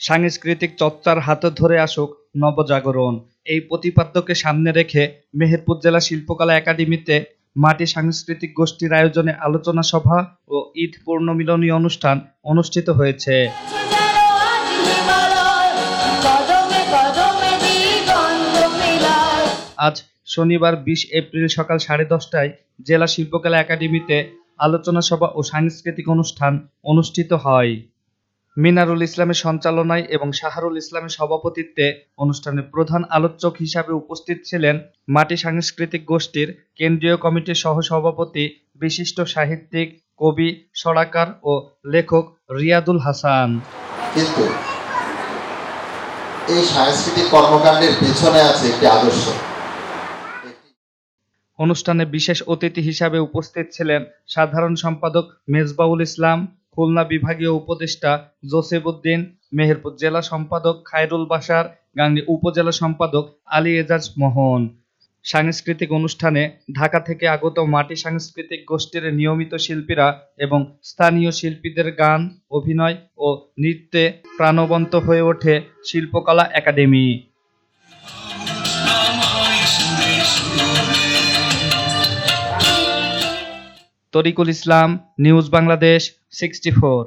সাংস্কৃতিক চর্চার হাতে ধরে আসুক নবজাগরণ এই প্রতিপাদ্যকে সামনে রেখে মেহেরপুর জেলা শিল্পকলা একাডেমিতে মাটি সাংস্কৃতিক গোষ্ঠীর আয়োজনে আলোচনা সভা ও ঈদ পূর্ণমিলনী অনুষ্ঠান অনুষ্ঠিত হয়েছে। আজ শনিবার বিশ এপ্রিল সকাল সাড়ে দশটায় জেলা শিল্পকলা একাডেমিতে আলোচনা সভা ও সাংস্কৃতিক অনুষ্ঠান অনুষ্ঠিত হয় মিনারুল ইসলামের সঞ্চালনায় এবং শাহরুল ইসলামের সভাপতিত্বে অনুষ্ঠানের প্রধান আলোচক হিসাবে উপস্থিত ছিলেন মাটি সাংস্কৃতিক গোষ্ঠীর কেন্দ্রীয় কমিটির সহসভাপতি বিশিষ্ট সাহিত্যিক কবি সড়াকার ও লেখক রিয়াদুল হাসান। কিন্তু এই সাংস্কৃতিক কর্মকাণ্ডের পেছনে আছে একটি আদর্শ। অনুষ্ঠানে বিশেষ অতিথি হিসাবে উপস্থিত ছিলেন সাধারণ সম্পাদক মেজবাউল ইসলাম খুলনা বিভাগীয় উপদেষ্টা জোসেফ উদ্দিন, মেহেরপুর জেলা সম্পাদক খায়রুল বাশার, গাংনী উপজেলা সম্পাদক আলী এজাজ মোহন। সাংস্কৃতিক অনুষ্ঠানে ঢাকা থেকে আগত মাটি সাংস্কৃতিক গোষ্ঠীর নিয়মিত শিল্পীরা এবং স্থানীয় শিল্পীদের গান, অভিনয় ও নৃত্যে প্রাণবন্ত হয়ে ওঠে Shilpakala academy. Tarikul Islam news Bangladesh sixty four